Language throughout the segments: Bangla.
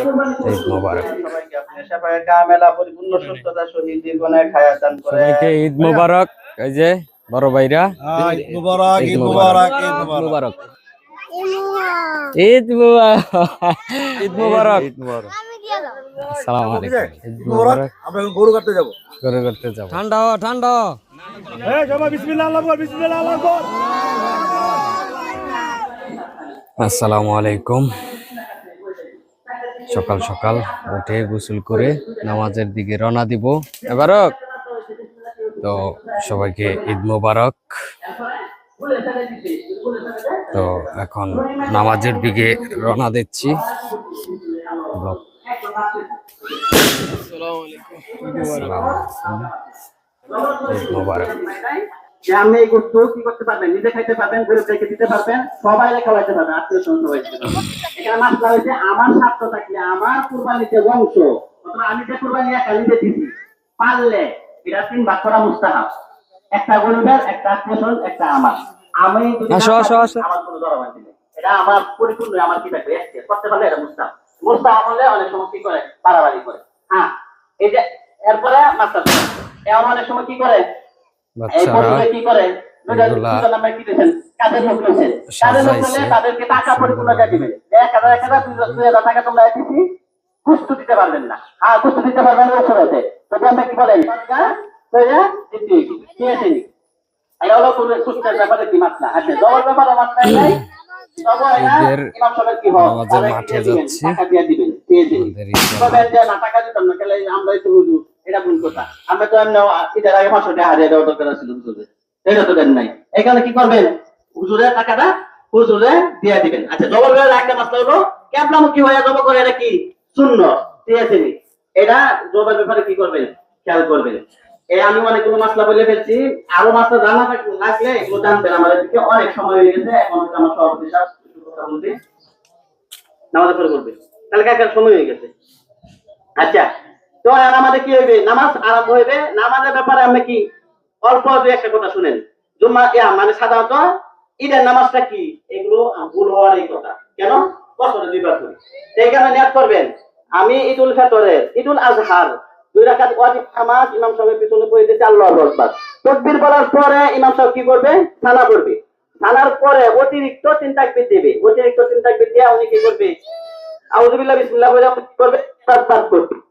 ঈদ মোবারক। সবাইকে ঈদ এই যে বড় ভাইরা। হ্যাঁ, ঈদ মুবারক ঈদ ঈদ মুবারক। মুবারক। ঈদ মুবারক। মোবারক ঈদ মুবারক। ঈদ মোবারক। আসসালামু আলাইকুম। ঈদ ঈদ মোবারক আমরা গরু কাটতে যাব। করে করতে যাব। ঠান্ডা ঠান্ডা। হ। এই বিসমিল্লাহ আল্লাহু আকবার বিসমিল্লাহ আল্লাহু আকবার। আসসালামু আলাইকুম। সকাল সকাল উঠে গোসল করে নামাজের দিকে রওনা দিব। এবারক। তো সবাইকে ঈদ মোবারক। তো এখন নামাজের দিকে রওনা দিচ্ছি। ঈদ মোবারক। যে আপনি এই গোস্ত কি করতে পারবেন? নিজে খাইতে পারবেন গরিব রেখে দিতে পারবেন সবাই খাওয়াইতে পারবেন আত্মীয় স্বজন পারবেন। এখানে মাসলা হয়েছে আমার স্বার্থ থাকলে আমার কুরবানিতে বংশ অথবা আমি যে কুরবানি একা নিজে দিছি পারলে এটা তিন ভাগ করা মুস্তাহাব। একটা গরিবের একটা আত্মীয় স্বজন একটা আমার। আমি যদি। আমার কোনো নেই। এটা আমার পরিপূর্ণ আমার কি থাকবে? করতে পারলে এটা মুস্তাহাব। মুস্তাহাব হলে অনেক সময় কি করে? বাড়াবাড়ি করে। হ্যাঁ এই যে এরপরে মাস্টার এমন অনেক সময় কি করে? বাচ্চারা দিতে পারবেন না। হ্যাঁ দিতে পারবেন না আমরা কি বলেন? এটা হলো ব্যাপারে কি মাত্রা আচ্ছা জবর ব্যাপারে মাত্রা নাই ঈদের নামাজের মাঠে যাচ্ছি। আমাদের আমরা একটু এটা ভুল কথা। আমরা তো এমনি এটার আগে পাঁচশো টাকা হারিয়ে দেওয়া দরকার ছিল হুজুরের এটা তো দেন নাই। এখানে কি করবেন? হুজুরের টাকাটা হুজুরে দিয়ে দিবেন। আচ্ছা জবর বেলা একটা মাসলা হলো, ক্যাবলামুখী হয়ে জব করে এটা কি? শূন্য ঠিক আছে এটা জবের ব্যাপারে কি করবেন? খেয়াল করবেন। এই আমি অনেকগুলো মাসলা বলে ফেলছি, আরও মাসলা জানা থাক- লাগলে এগুলো জানবেন। আমাদের দিকে অনেক সময় হয়ে গেছে, এখন হচ্ছে আমার সভাপতি সাহেব কথা বলতে নামাজের পরে বলবে। তাহলে কাকার সময় হয়ে গেছে। আচ্ছা আর আমাদের কি হইবে? নামাজ আরম্ভ কি কথা মানে সাধারণত আমি আজহার, দুই নামাজ ইমাম সাহেবের পিছনে পড়ে তাকবীর বলার পরে ইমাম সাহেব কি করবে? সালা করবে। সালার পরে অতিরিক্ত তিন তাকবীর দেবে। অতিরিক্ত তিন তাকবীর দিয়ে উনি কি করবে? আউযুবিল্লাহ বিসমিল্লাহ বলে করবে তাসবিহ করবে।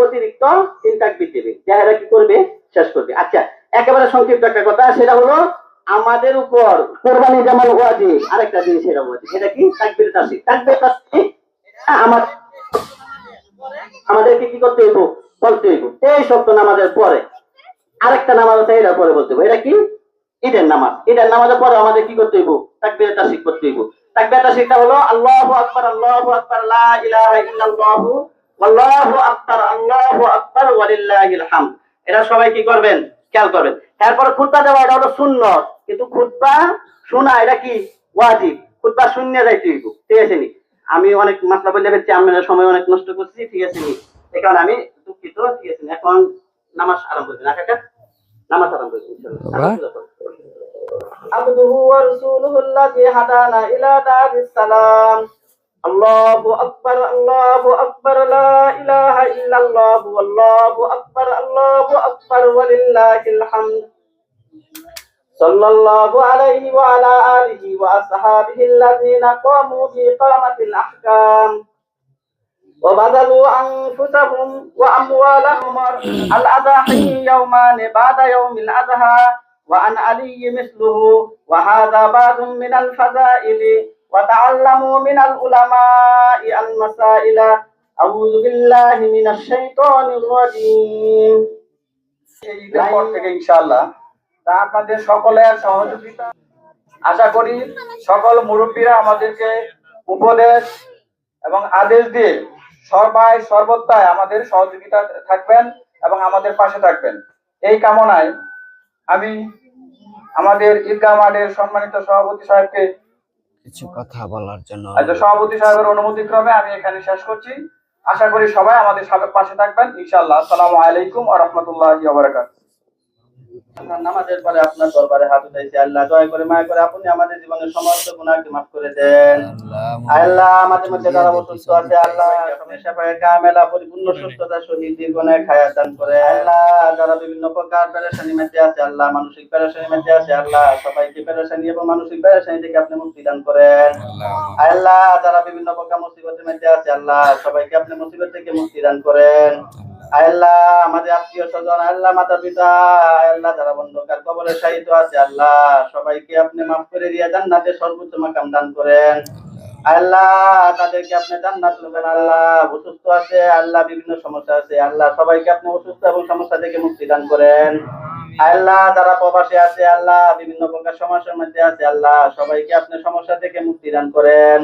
অতিরিক্ত দেবে যাহারা কি করবে শেষ করবে আচ্ছা একেবারে সংক্ষিপ্ত একটা কথা সেটা হলো আমাদের উপর কোরবানি যেমন ওয়াজিব আরেকটা জিনিস সেটা ওয়াজিব সেটা কি তাকবীর এটা আমার আমাদেরকে কি করতে হইব? বলতে এই নামাজের পরে। আরেকটা নামাজ আছে, এটার পরে বলতে এটা কি? ঈদের নামাজ। ঈদের নামাজের পরে আমাদের কি করতে হইব? তাসবিহ করতে হইব। হলো লা ইলাহা ওয়ালিল্লাহিল সবাই কি করবেন? খেয়াল করবেন। খুতবা দেওয়া, এটা হলো সুন্নত। কিন্তু খুতবা শোনা, এটা কি? ওয়াজিব। খুতবা শূন্য যাইতে হইব। ঠিক আছে নি? আমি অনেক মাসলা বলে ফেলছি আমি সময় অনেক নষ্ট করছি, ঠিক আছে নি? এই কারণে আমি দুঃখিত ঠিক আছে নি। এখন নামাজ আরম্ভ করবেন না কাকা নামাজ আরম্ভ করবেন বাবা। عبده ورسوله الذي هدانا إلى دار السلام الله أكبر الله أكبر لا إله إلا الله والله أكبر الله أكبر ولله الحمد صلى الله عليه وعلى آله وأصحابه الذين قاموا بإقامة الأحكام وبذلوا أنفسهم وأموالهم الأضاحي يومان بعد يوم الأضحى وعن علي مثله وهذا بعض من الفضائل وتعلموا من العلماء المسائل أعوذ بالله من الشيطان الرجيم ঈদের পর থেকে ইনশাআল্লাহ তা আপনাদের সকলের সহযোগিতা আশা করি সকল মুরব্বীরা আমাদেরকে উপদেশ এবং আদেশ দিয়ে সবাই সর্বত্রায় আমাদের সহযোগিতা থাকবেন এবং আমাদের পাশে থাকবেন। এই কামনায় আমি আমাদের ঈদগাহ মাঠের সম্মানিত সভাপতি সাহেবকে কিছু কথা বলার জন্য আচ্ছা সভাপতি সাহেবের অনুমতি ক্রমে আমি এখানে শেষ করছি। আশা করি সবাই আমাদের সাথে পাশে থাকবেন। ইনশাআল্লাহ। আসসালামু আলাইকুম ওয়া রাহমাতুল্লাহি ওয়া বারাকাতুহু। নামাজের পরে আপনার দরবারে হাত উঠাইছি। আল্লাহ দয়া করে মায়া করে আপনি আমাদের জীবনের সমস্ত গুণাকে মাফ করে দেন। আল্লাহ আমাদের মধ্যে যারা অসুস্থ আছে আল্লাহ সেবায় কামেলা পরিপূর্ণ সুস্থতা শহীদ দীর্ঘনে খায়া দান করে। আল্লাহ যারা বিভিন্ন প্রকার পেরেশানি মধ্যে আছে আল্লাহ মানসিক পেরেশানি মধ্যে আছে আল্লাহ সবাইকে পেরেশানি এবং মানসিক পেরেশানি থেকে আপনি মুক্তি দান করেন। আল্লাহ যারা বিভিন্ন প্রকার মুসিবতের মধ্যে আছে আল্লাহ সবাইকে আপনি মুসিবত থেকে মুক্তি দান করেন। আল্লাহ আমাদের আত্মীয় স্বজন আল্লাহ মাতা পিতা আল্লাহ যারা বন্ধকার কবরে শাহিত আছে আল্লাহ সবাইকে আপনি মাফ করে দিয়ে জান্নাতে সর্বোচ্চ মাকাম দান করেন। আল্লাহ তাদেরকে আপনি জান্নাত দেবেন আল্লাহ অসুস্থ আছে আল্লাহ বিভিন্ন সমস্যা আছে আল্লাহ সবাইকে আপনি অসুস্থ এবং সমস্যা থেকে মুক্তি দান করেন। আল্লাহ যারা প্রবাসে আছে আল্লাহ বিভিন্ন প্রকার সমস্যার মধ্যে আছে আল্লাহ সবাইকে আপনি সমস্যা থেকে মুক্তি দান করেন।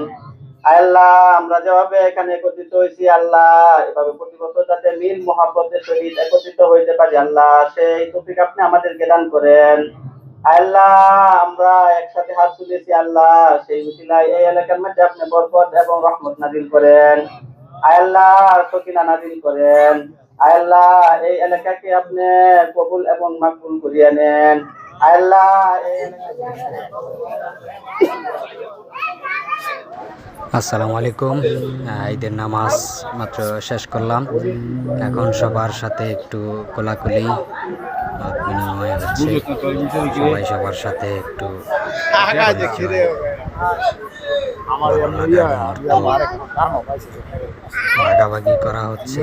আল্লাহ, আমরা যেভাবে এখানে একত্রিত হয়েছি, আল্লাহ, এভাবে প্রতি বছর যাতে মিল, মহাব্বতের সহিত একত্রিত হইতে পারি, আল্লাহ, সেই তৌফিক আপনি আমাদেরকে দান করেন। আল্লাহ, আমরা একসাথে হাত তুলেছি, আল্লাহ, সেই উসিলায় এই এলাকার মধ্যে আপনি বরকত এবং রহমত নাজিল করেন। আল্লাহ, সকিনা নাজিল করেন। আল্লাহ, এই এলাকাকে আপনি কবুল এবং মাকবুল করিয়ে নেন। আসসালামু আলাইকুম। ঈদের নামাজ মাত্র শেষ করলাম। এখন সবার সাথে একটু কোলাকুলি, বিনিময় হচ্ছে। সবাই সবার সাথে একটু ভাগাভাগি করা হচ্ছে।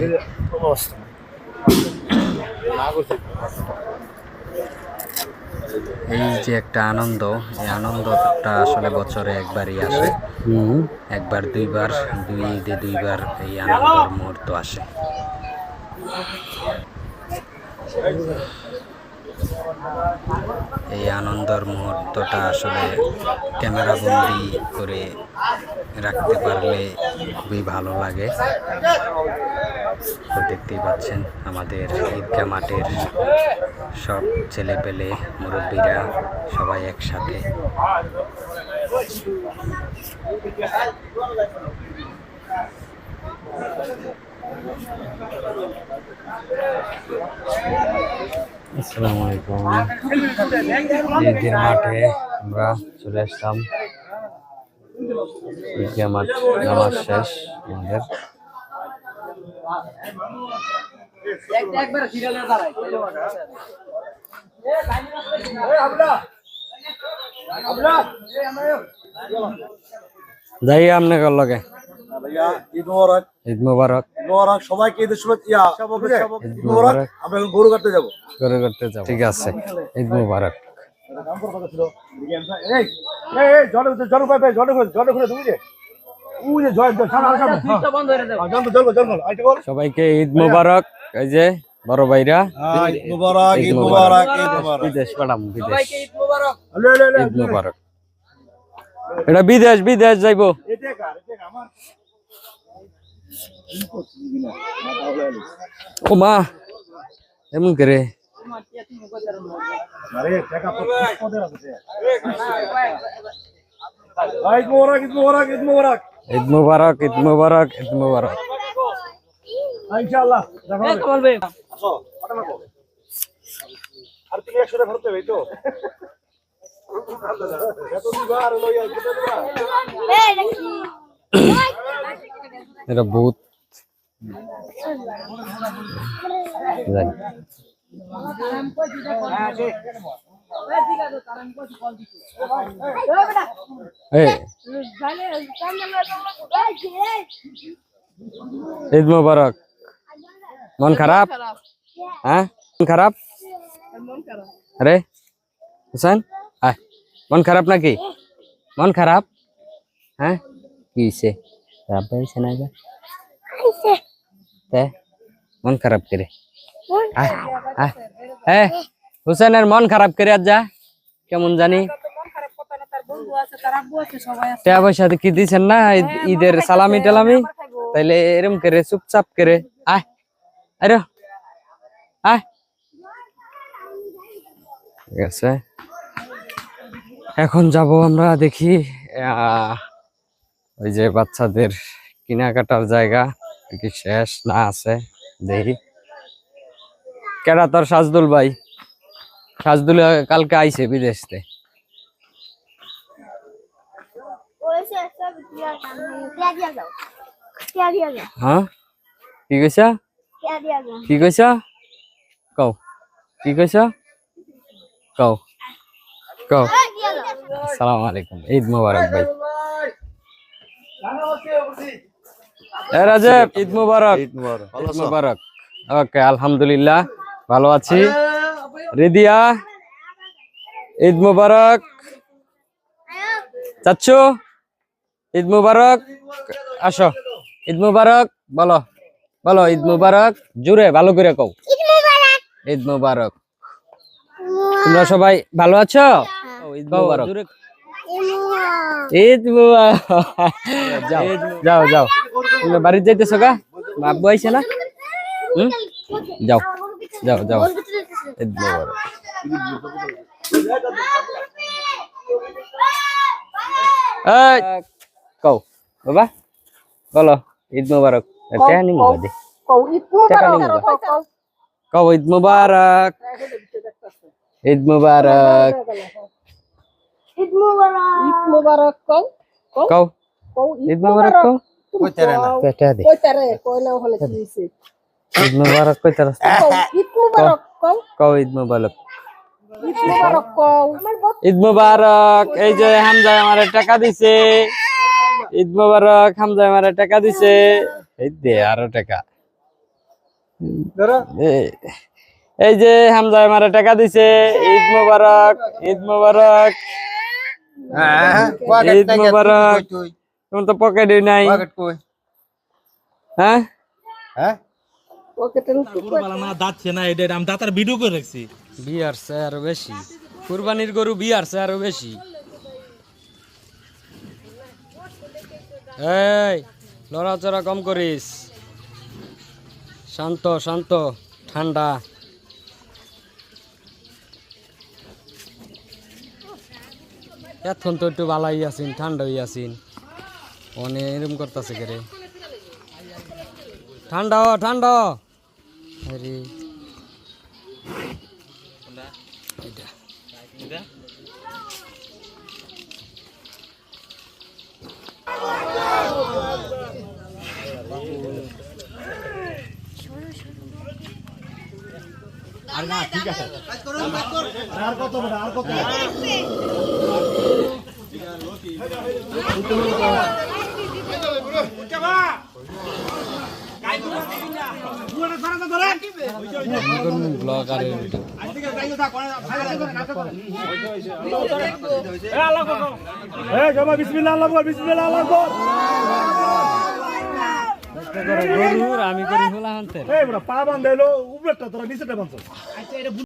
এই যে একটা আনন্দ এই আনন্দটা আসলে বছরে একবারই আসে। একবার দুইবার দুই ঈদে দুইবার এই আনন্দের মুহূর্ত আসে। এই আনন্দর মুহূর্তটা আসলে ক্যামেরা বন্দি করে রাখতে পারলে খুবই ভালো লাগে। তো দেখতেই পাচ্ছেন আমাদের ঈদগা মাঠের সব ছেলে পেলে মুরব্বীরা সবাই একসাথে। আসসালামু আলাইকুম। ঈদের মাঠে আমরা চলে আসলাম। ঈদগাহ মাঠ নামাজ শেষ আমাদের। যাই আপনাকে লগে ভাইয়া ঈদ মোবারক ঈদ মুবারক মোবারক সবাইকে ঈদের শুভেচ্ছা ঈদ ঈদ মোবারক আমরা এখন গরু কাটতে যাব ঠিক আছে ঈদ মুবারক এই জলে জলে জলে খুলে জলে খুলে তুমি যে সবাইকে ঈদ মুবারক এই যে বড় ভাইরা। ঈদ মোবারক ঈদ মোবারক। ঈদ মোবারক। বিদেশ ম্যাডাম বিদেশ। লে ঈদ মুবারক। এটা বিদেশ বিদেশ যাইবো। এতে কার এতে আমার? ও মা এমন করে। ঈদ মোবারক ঈদ মোবারক ঈদ মোবারক ঈদ মুবারক ঈদ মুবারক ঈদ মুবারক। দিবা এটা বহুত যাই এই ঈদ মুবারক মন খারাপ হ্যাঁ মন খারাপ আরে হুসেন আয় মন খারাপ নাকি মন খারাপ হ্যাঁ কি হয়েছে খারাপ হয়েছে না এবার? তে? মন খারাপ করে আয় আয় হ্যাঁ হুসেনের মন খারাপ করে যা কেমন জানি। টাকা পয়সা কি দিছেন না ঈদ- ঈদের সালামি টালামি? তাইলে এরম করে চুপচাপ করে আয় আরে আয়। ঠিক আছে। এখন যাব আমরা দেখি আহ, ওই যে বাচ্চাদের কেনাকাটার জায়গা কি শেষ না আছে দেখি। কেডা তোর সাজদুল ভাই? সাজদুল কালকে আইছে বিদেশ তে ওইসে সব দিয়া কাম দিয়া দিয়া যাও দিয়া দিয়া যাও হ্যাঁ? কি কইছা? কি কইছা? কও। কি কইছা? কও। কও। আসসালামু আলাইকুম ঈদ মোবারক ভাই। এ রাজেব ঈদ মোবারক। ঈদ মোবারক। ওকে আলহামদুলিল্লাহ। ভালো আছি? রিদিয়া ঈদ মুবারক। চাচ্ছু ঈদ মুবারক। আসো ঈদ মুবারক বলো বলো ঈদ মুবারক। জুড়ে ভালো করে কও। ঈদ মুবারক। তোমরা সবাই ভালো আছো? ঈদ মোবারক। ঈদ মুবারক। যাও। যাও যাও। তুমি বাড়িতে যাইতেছো গা? মা আব্বু আইছে না? হুম? যাও যাও যাও। ঈদ মুবারক কও বাবা বলো ঈদ মুবারক। টাকা নিমু বাদে। টাকা নিমু কও ঈদ মুবারক ঈদ মুবারক। ঈদ মুবারক। ঈদ মুবারক কও কও। কও। ঈদ মুবারক কও। টাকা দে কই তারে কই না হলে কি হইছে? ঈদ মুবারক কই তার কও ঈদ মুবারক। কও? কও ঈদ মুবারক। ঈদ মুবারক কও। ঈদ মুবারক এই যে হামজা আমার টাকা দিছে। ঈদ মুবারক হামজা আমার টাকা দিছে। এই দে আরও টাকা। এই যে হামজা আমার টাকা দিছে। ঈদ মুবারক ঈদ মুবারক। ঈদ মুবারক। তোমার তো পকেটে নাই। হ্যাঁ? ওকে তেন গরুবালা না এটা আমি দাঁতার ভিডিও করে রাখছি। বিয়ারছে আরও বেশি। কুরবানির গরু বিয়ারছে আরও বেশি। এই লড়াচড়া কম করিস। শান্ত শান্ত ঠান্ডা। এখন তো একটু বালাই আছিন ঠান্ডা হয়ে আছিন অনেক এরম করতেছে কে ঠান্ডা হ, ঠান্ডা হ। আরে ব্লগ আর এই জমা বিসমিল্লাহ আল্লাহ বল বিসমিল্লাহ আল্লাহ বল গরুর আমি করি হলা হানতে এই, বড়, পা বান্ধাইলো, উপরেরটা তোরা নিচেটা বান্ধছ